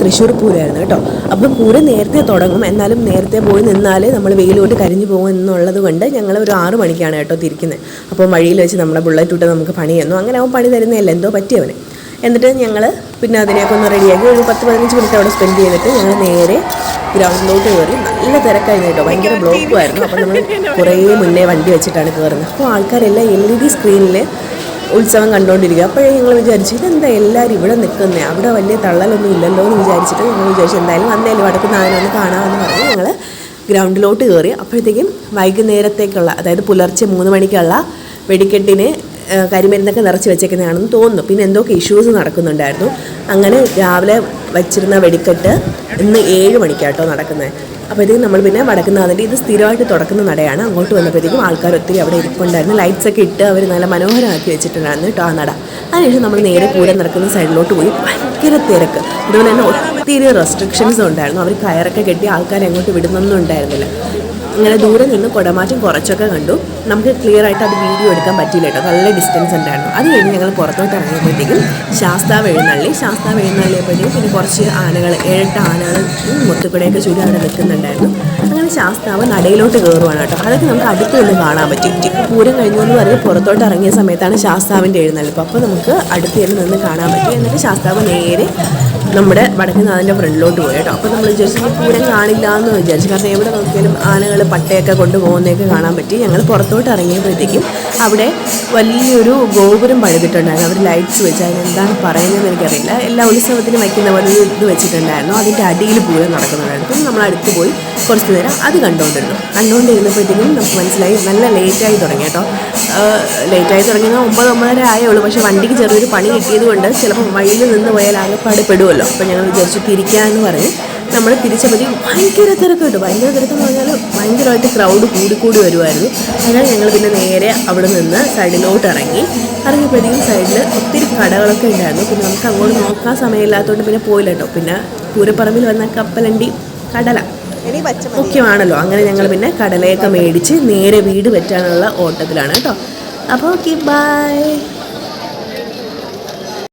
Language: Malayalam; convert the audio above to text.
തൃശ്ശൂർ പൂരമായിരുന്നു കേട്ടോ. അപ്പോൾ പൂരം നേരത്തെ തുടങ്ങും. എന്നാലും നേരത്തെ പോയി നിന്നാലേ നമ്മൾ വെയിലോട്ട് കരിഞ്ഞു പോകും എന്നുള്ളത് കൊണ്ട് ഞങ്ങൾ ഒരു ആറ് മണിക്കാണ് കേട്ടോ തിരിക്കുന്നത് അപ്പോൾ വഴിയിൽ വെച്ച് നമ്മുടെ ബുള്ളറ്റ് ഇട്ട് നമുക്ക് പണി തന്നു. അങ്ങനെ അവൻ പണി തരുന്നതല്ല എന്തോ പറ്റിയവനെ എന്നിട്ട് ഞങ്ങൾ പിന്നെ അതിനെയൊക്കെ ഒന്ന് റെഡിയാക്കി ഒരു പത്ത് പതിനഞ്ച് മിനിറ്റ് അവിടെ സ്പെൻഡ് ചെയ്തിട്ട് ഞങ്ങൾ നേരെ ഗ്രൗണ്ടിലോട്ട് കയറി. നല്ല തിരക്കായിരുന്നു കേട്ടോ. ഭയങ്കര ബ്ലോക്കും ആയിരുന്നു അപ്പോൾ നമ്മൾ കുറേ മുന്നേ വണ്ടി വെച്ചിട്ടാണ് കയറുന്നത് അപ്പോൾ ആൾക്കാരെല്ലാം എൽ ഇ ഡി സ്ക്രീനിൽ ഉത്സവം കണ്ടുകൊണ്ടിരിക്കുക അപ്പോഴേ ഞങ്ങൾ വിചാരിച്ചു ഇതെന്താ എല്ലാവരും ഇവിടെ നിൽക്കുന്നത് അവിടെ വലിയ തള്ളലൊന്നും ഇല്ലല്ലോ എന്ന് വിചാരിച്ചിട്ട് ഞങ്ങൾ വിചാരിച്ചു എന്തായാലും വന്നേലും വടക്കുന്ന അതിനൊന്ന് കാണാമെന്ന് പറഞ്ഞ് ഞങ്ങൾ ഗ്രൗണ്ടിലോട്ട് കയറി. അപ്പോഴത്തേക്കും വൈകുന്നേരത്തേക്കുള്ള അതായത് പുലർച്ചെ മൂന്ന് മണിക്കുള്ള വെടിക്കെട്ടിന് കരിമരുന്നൊക്കെ നിറച്ച് വെച്ചേക്കുന്നതാണെന്ന് തോന്നുന്നു. പിന്നെ എന്തൊക്കെ ഇഷ്യൂസ് നടക്കുന്നുണ്ടായിരുന്നു. അങ്ങനെ രാവിലെ വച്ചിരുന്ന വെടിക്കെട്ട് ഇന്ന് ഏഴ് മണിക്കാട്ടോ നടക്കുന്നത്. അപ്പോഴത്തേക്കും നമ്മൾ പിന്നെ വടക്കുന്നാഥന്റെ ഇത് സ്ഥിരമായിട്ട് തുറക്കുന്ന നടയാണ്. അങ്ങോട്ട് വന്നപ്പോഴത്തേക്കും ആൾക്കാർ ഒത്തിരി അവിടെ ഇരിപ്പുണ്ടായിരുന്നു. ലൈറ്റ്സ് ഒക്കെ ഇട്ട് അവർ നല്ല മനോഹരമാക്കി വെച്ചിട്ടുണ്ടായിരുന്നു കേട്ടോ ആ നട. അതിനുശേഷം നമ്മൾ നേരെ കൂടെ നടക്കുന്ന സൈഡിലോട്ട് പോയി. ഭയങ്കര തിരക്ക്. അതുപോലെ തന്നെ ഒത്തിരി റെസ്ട്രിക്ഷൻസ് ഉണ്ടായിരുന്നു. അവർ കയറൊക്കെ കെട്ടി ആൾക്കാരെ അങ്ങോട്ട് വിടുന്നൊന്നും ഉണ്ടായിരുന്നില്ല. ഇങ്ങനെ ദൂരെ നിന്ന് കുടമാറ്റം കുറച്ചൊക്കെ കണ്ടു. നമുക്ക് ക്ലിയർ ആയിട്ട് അത് വീഡിയോ എടുക്കാൻ പറ്റിയില്ല കേട്ടോ. നല്ല ഡിസ്റ്റൻസ് ഉണ്ടായിരുന്നു അത് കഴിഞ്ഞ് ഞങ്ങൾ പുറത്തോട്ട് ഇറങ്ങിയപ്പോഴത്തേക്കും ശാസ്താവ് എഴുന്നള്ളി. ശാസ്താവ് എഴുന്നള്ളിയപ്പോഴത്തേക്കും പിന്നെ കുറച്ച് ആനകൾ ഏഴെട്ട് ആനകൾ മുത്തുക്കുടയൊക്കെ ചുരി അവിടെ നിൽക്കുന്നുണ്ടായിരുന്നു. അങ്ങനെ ശാസ്താവ് നടയിലോട്ട് കയറുവാണ് കേട്ടോ. അതൊക്കെ നമുക്ക് അടുത്ത് നിന്ന് കാണാൻ പറ്റും. പൂരം കഴിഞ്ഞു എന്ന് പറഞ്ഞ് പുറത്തോട്ട് ഇറങ്ങിയ സമയത്താണ് ശാസ്താവിന്റെ എഴുന്നള്ളിപ്പ് അപ്പോൾ നമുക്ക് അടുത്ത് തന്നെ നിന്ന് കാണാൻ പറ്റും. എന്നിട്ട് ശാസ്താവ് നേരെ നമ്മുടെ വടക്കുന്നാഥന്റെ ഫ്രണ്ടിലോട്ട് പോയി കേട്ടോ. അപ്പോൾ നമ്മൾ വിചാരിച്ചു പൂരം കാണില്ല എന്ന് വിചാരിച്ചു. കാരണം എവിടെ നോക്കിയാലും ആനകൾ പട്ടയൊക്കെ കൊണ്ടുപോകുന്നതൊക്കെ കാണാൻ പറ്റി. ഞങ്ങൾ പുറത്തോട്ട് ഇറങ്ങിയപ്പോഴത്തേക്കും അവിടെ വലിയൊരു ഗോപുരം പഴുതിട്ടുണ്ടായിരുന്നു അവർ ലൈറ്റ്സ് വെച്ച് അതിനെന്താണ് പറയുന്നതെന്ന് എനിക്കറിയില്ല. എല്ലാ ഉത്സവത്തിനും വയ്ക്കുന്ന പോലെ ഒരു ഇത് വെച്ചിട്ടുണ്ടായിരുന്നു. അതിന്റെ അടിയിൽ പൂരം നടക്കുന്നുണ്ടായിരുന്നു. അപ്പം നമ്മൾ അടുത്ത് പോയി കുറച്ച് നേരം അത് കണ്ടുകൊണ്ടിരുന്നു. കണ്ടുകൊണ്ടിരുന്നപ്പോഴത്തേക്കും നമുക്ക് മനസ്സിലായി നല്ല ലേറ്റായി തുടങ്ങി കേട്ടോ. ലേറ്റായി തുടങ്ങിയത് ഒമ്പത് ഒമ്പതര ആയുള്ളൂ പക്ഷേ വണ്ടിക്ക് ചെറിയൊരു പണി കിട്ടിയത് കൊണ്ട് ചിലപ്പോൾ വഴിയിൽ നിന്ന് പോയാൽ ആകെപ്പാട് പെടുമല്ലോ അപ്പോൾ ഞങ്ങൾ വിചാരിച്ചു തിരിക്കാമെന്ന് പറഞ്ഞ് നമ്മൾ തിരിച്ചപ്പോഴത്തേക്കും ഭയങ്കര തിരക്കുണ്ട്. ഭയങ്കര തിരക്കെന്ന് പറഞ്ഞാൽ ഭയങ്കരമായിട്ട് ക്രൗഡ് കൂടിക്കൂടി വരുമായിരുന്നു അങ്ങനെ ഞങ്ങൾ പിന്നെ നേരെ അവിടെ നിന്ന് സൈഡിലോട്ട് ഇറങ്ങി. ഇറങ്ങിയപ്പോഴത്തേക്കും സൈഡിൽ ഒത്തിരി കടകളൊക്കെ ഉണ്ടായിരുന്നു. പിന്നെ നമുക്ക് അങ്ങോട്ട് നോക്കാൻ സമയമില്ലാത്തതുകൊണ്ട് പിന്നെ പോയില്ല കേട്ടോ. പിന്നെ പൂരപ്പറമ്പിൽ വന്ന കപ്പലണ്ടി കടല. മുഖ്യമാണല്ലോ. അങ്ങനെ ഞങ്ങൾ പിന്നെ കടലയൊക്കെ മേടിച്ച് നേരെ വീട് വെറ്റാനുള്ള ഓട്ടത്തിലാണ് കേട്ടോ. അപ്പോൾ ഓക്കെ ബൈ